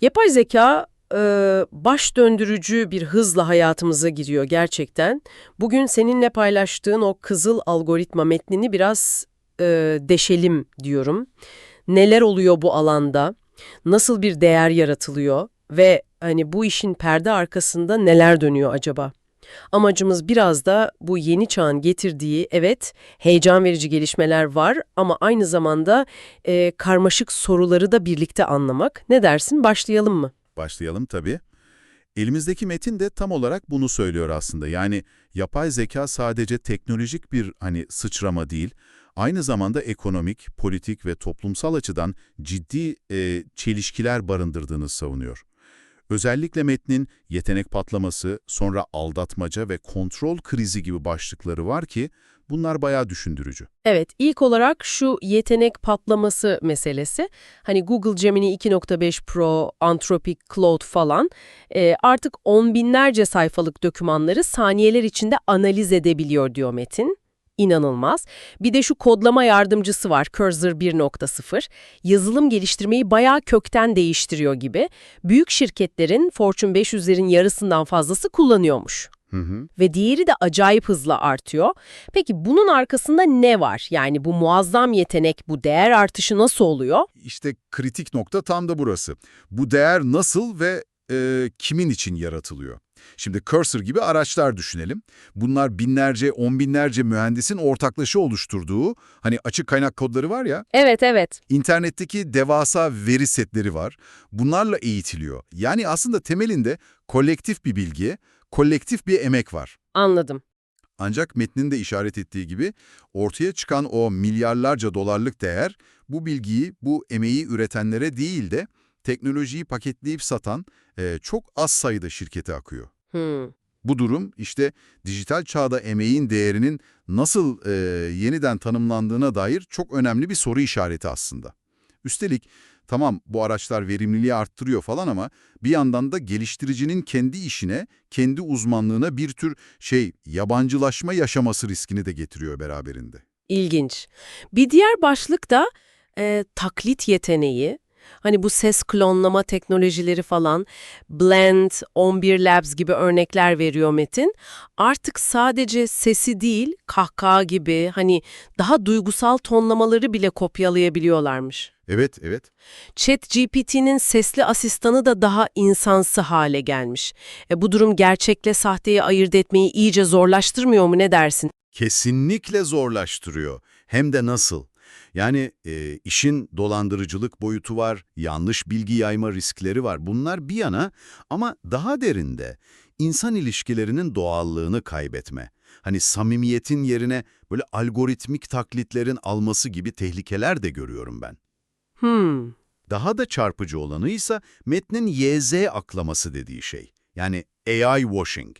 Yapay zeka e, baş döndürücü bir hızla hayatımıza giriyor gerçekten. Bugün seninle paylaştığın o kızıl algoritma metnini biraz e, deşelim diyorum. Neler oluyor bu alanda? Nasıl bir değer yaratılıyor? Ve hani bu işin perde arkasında neler dönüyor acaba? Amacımız biraz da bu yeni çağın getirdiği, evet heyecan verici gelişmeler var ama aynı zamanda e, karmaşık soruları da birlikte anlamak. Ne dersin? Başlayalım mı? Başlayalım tabii. Elimizdeki metin de tam olarak bunu söylüyor aslında. Yani yapay zeka sadece teknolojik bir hani sıçrama değil, aynı zamanda ekonomik, politik ve toplumsal açıdan ciddi e, çelişkiler barındırdığını savunuyor. Özellikle metnin yetenek patlaması, sonra aldatmaca ve kontrol krizi gibi başlıkları var ki bunlar bayağı düşündürücü. Evet, ilk olarak şu yetenek patlaması meselesi. Hani Google Gemini 2.5 Pro, Anthropic Claude falan e, artık on binlerce sayfalık dokümanları saniyeler içinde analiz edebiliyor diyor Metin. İnanılmaz. Bir de şu kodlama yardımcısı var Cursor 1.0. Yazılım geliştirmeyi bayağı kökten değiştiriyor gibi. Büyük şirketlerin Fortune 500'lerin yarısından fazlası kullanıyormuş. Hı hı. Ve diğeri de acayip hızla artıyor. Peki bunun arkasında ne var? Yani bu muazzam yetenek, bu değer artışı nasıl oluyor? İşte kritik nokta tam da burası. Bu değer nasıl ve e, kimin için yaratılıyor? Şimdi Cursor gibi araçlar düşünelim. Bunlar binlerce, on binlerce mühendisin ortaklaşa oluşturduğu, hani açık kaynak kodları var ya, Evet, evet. internetteki devasa veri setleri var. Bunlarla eğitiliyor. Yani aslında temelinde kolektif bir bilgi, kolektif bir emek var. Anladım. Ancak metnin de işaret ettiği gibi ortaya çıkan o milyarlarca dolarlık değer bu bilgiyi, bu emeği üretenlere değil de teknolojiyi paketleyip satan e, çok az sayıda şirkete akıyor. Hmm. Bu durum işte dijital çağda emeğin değerinin nasıl e, yeniden tanımlandığına dair çok önemli bir soru işareti aslında. Üstelik tamam bu araçlar verimliliği arttırıyor falan ama bir yandan da geliştiricinin kendi işine, kendi uzmanlığına bir tür şey yabancılaşma yaşaması riskini de getiriyor beraberinde. İlginç. Bir diğer başlık da e, taklit yeteneği. Hani bu ses klonlama teknolojileri falan, Blend, 11 Labs gibi örnekler veriyor Metin. Artık sadece sesi değil, kahkaha gibi hani daha duygusal tonlamaları bile kopyalayabiliyorlarmış. Evet, evet. ChatGPT'nin sesli asistanı da daha insansı hale gelmiş. E, bu durum gerçekle sahteyi ayırt etmeyi iyice zorlaştırmıyor mu ne dersin? Kesinlikle zorlaştırıyor. Hem de nasıl? Yani e, işin dolandırıcılık boyutu var, yanlış bilgi yayma riskleri var. Bunlar bir yana ama daha derinde insan ilişkilerinin doğallığını kaybetme. Hani samimiyetin yerine böyle algoritmik taklitlerin alması gibi tehlikeler de görüyorum ben. Hmm. Daha da çarpıcı olanı ise metnin YZ aklaması dediği şey. Yani AI washing.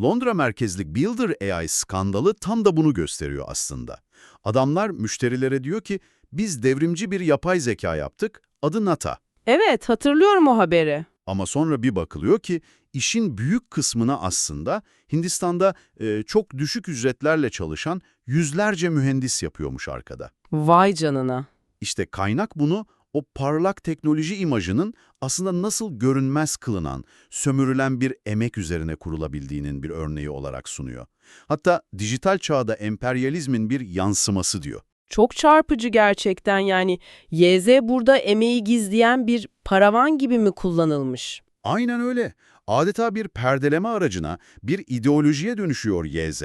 Londra merkezli Builder AI skandalı tam da bunu gösteriyor aslında. Adamlar müşterilere diyor ki biz devrimci bir yapay zeka yaptık, adı Nata. Evet, hatırlıyorum o haberi. Ama sonra bir bakılıyor ki işin büyük kısmına aslında Hindistan'da e, çok düşük ücretlerle çalışan yüzlerce mühendis yapıyormuş arkada. Vay canına. İşte kaynak bunu o parlak teknoloji imajının aslında nasıl görünmez kılınan, sömürülen bir emek üzerine kurulabildiğinin bir örneği olarak sunuyor. Hatta dijital çağda emperyalizmin bir yansıması diyor. Çok çarpıcı gerçekten yani YZ burada emeği gizleyen bir paravan gibi mi kullanılmış? Aynen öyle. Adeta bir perdeleme aracına, bir ideolojiye dönüşüyor YZ.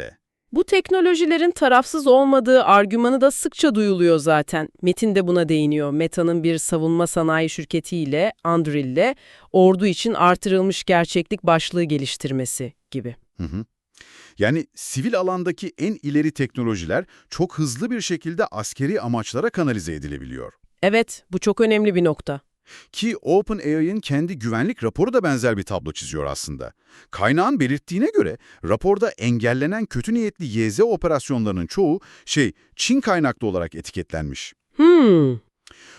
Bu teknolojilerin tarafsız olmadığı argümanı da sıkça duyuluyor zaten. Metin de buna değiniyor. Meta'nın bir savunma sanayi şirketiyle, Andurill'le ordu için artırılmış gerçeklik başlığı geliştirmesi gibi. Hı hı. Yani sivil alandaki en ileri teknolojiler çok hızlı bir şekilde askeri amaçlara kanalize edilebiliyor. Evet, bu çok önemli bir nokta. Ki OpenAI'ın kendi güvenlik raporu da benzer bir tablo çiziyor aslında. Kaynağın belirttiğine göre raporda engellenen kötü niyetli YZ operasyonlarının çoğu şey Çin kaynaklı olarak etiketlenmiş. Hmm,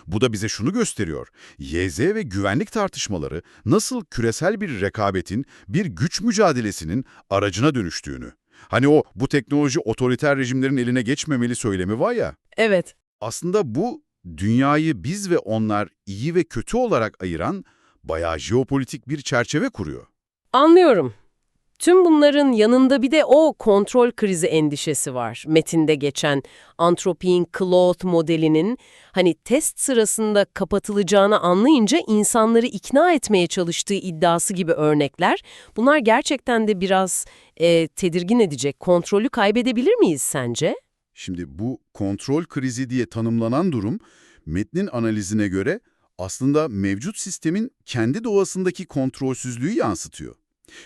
Bu da bize şunu gösteriyor. YZ ve güvenlik tartışmaları nasıl küresel bir rekabetin, bir güç mücadelesinin aracına dönüştüğünü. Hani o bu teknoloji otoriter rejimlerin eline geçmemeli söylemi var ya. evet. Aslında bu dünyayı biz ve onlar iyi ve kötü olarak ayıran bayağı jeopolitik bir çerçeve kuruyor. Anlıyorum. Tüm bunların yanında bir de o kontrol krizi endişesi var. Metinde geçen Anthropic'in Claude modelinin hani test sırasında kapatılacağını anlayınca insanları ikna etmeye çalıştığı iddiası gibi örnekler. Bunlar gerçekten de biraz e, tedirgin edecek. Kontrolü kaybedebilir miyiz sence? Şimdi bu kontrol krizi diye tanımlanan durum metnin analizine göre aslında mevcut sistemin kendi doğasındaki kontrolsüzlüğü yansıtıyor.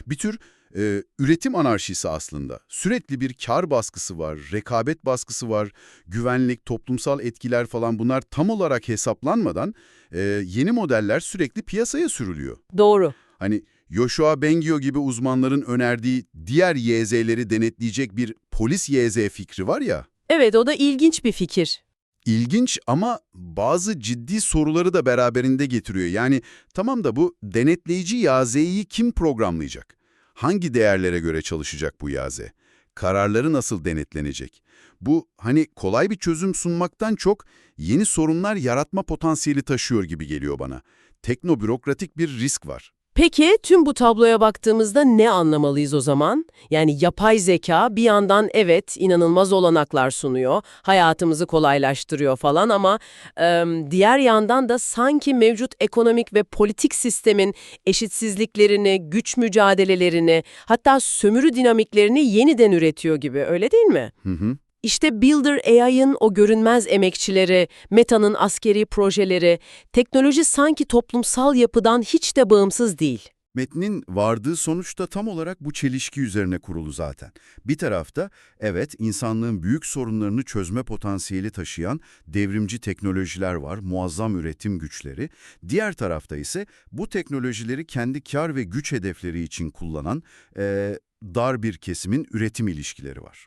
Bir tür e, üretim anarşisi aslında. Sürekli bir kar baskısı var, rekabet baskısı var, güvenlik, toplumsal etkiler falan bunlar tam olarak hesaplanmadan e, yeni modeller sürekli piyasaya sürülüyor. Doğru. Hani Yoshua Bengio gibi uzmanların önerdiği diğer YZ'leri denetleyecek bir polis YZ fikri var ya, Evet o da ilginç bir fikir. İlginç ama bazı ciddi soruları da beraberinde getiriyor. Yani tamam da bu denetleyici yazeyi kim programlayacak? Hangi değerlere göre çalışacak bu yaze? Kararları nasıl denetlenecek? Bu hani kolay bir çözüm sunmaktan çok yeni sorunlar yaratma potansiyeli taşıyor gibi geliyor bana. Teknobürokratik bir risk var. Peki tüm bu tabloya baktığımızda ne anlamalıyız o zaman? Yani yapay zeka bir yandan evet inanılmaz olanaklar sunuyor, hayatımızı kolaylaştırıyor falan ama e, diğer yandan da sanki mevcut ekonomik ve politik sistemin eşitsizliklerini, güç mücadelelerini hatta sömürü dinamiklerini yeniden üretiyor gibi öyle değil mi? Hı hı. İşte Builder AI'ın o görünmez emekçileri, Meta'nın askeri projeleri, teknoloji sanki toplumsal yapıdan hiç de bağımsız değil. Metnin vardığı sonuç da tam olarak bu çelişki üzerine kurulu zaten. Bir tarafta evet insanlığın büyük sorunlarını çözme potansiyeli taşıyan devrimci teknolojiler var, muazzam üretim güçleri. Diğer tarafta ise bu teknolojileri kendi kar ve güç hedefleri için kullanan eee, dar bir kesimin üretim ilişkileri var.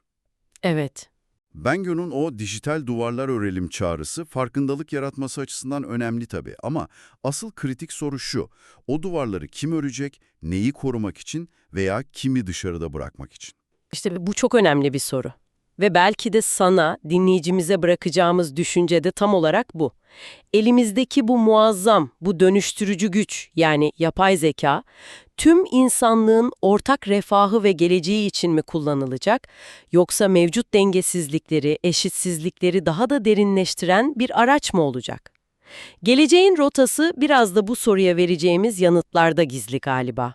Evet. Bengio'nun o dijital duvarlar örelim çağrısı farkındalık yaratması açısından önemli tabii ama asıl kritik soru şu, o duvarları kim örecek, neyi korumak için veya kimi dışarıda bırakmak için? İşte bu çok önemli bir soru. Ve belki de sana, dinleyicimize bırakacağımız düşünce de tam olarak bu. Elimizdeki bu muazzam, bu dönüştürücü güç yani yapay zeka, tüm insanlığın ortak refahı ve geleceği için mi kullanılacak, yoksa mevcut dengesizlikleri, eşitsizlikleri daha da derinleştiren bir araç mı olacak? Geleceğin rotası biraz da bu soruya vereceğimiz yanıtlarda gizli galiba.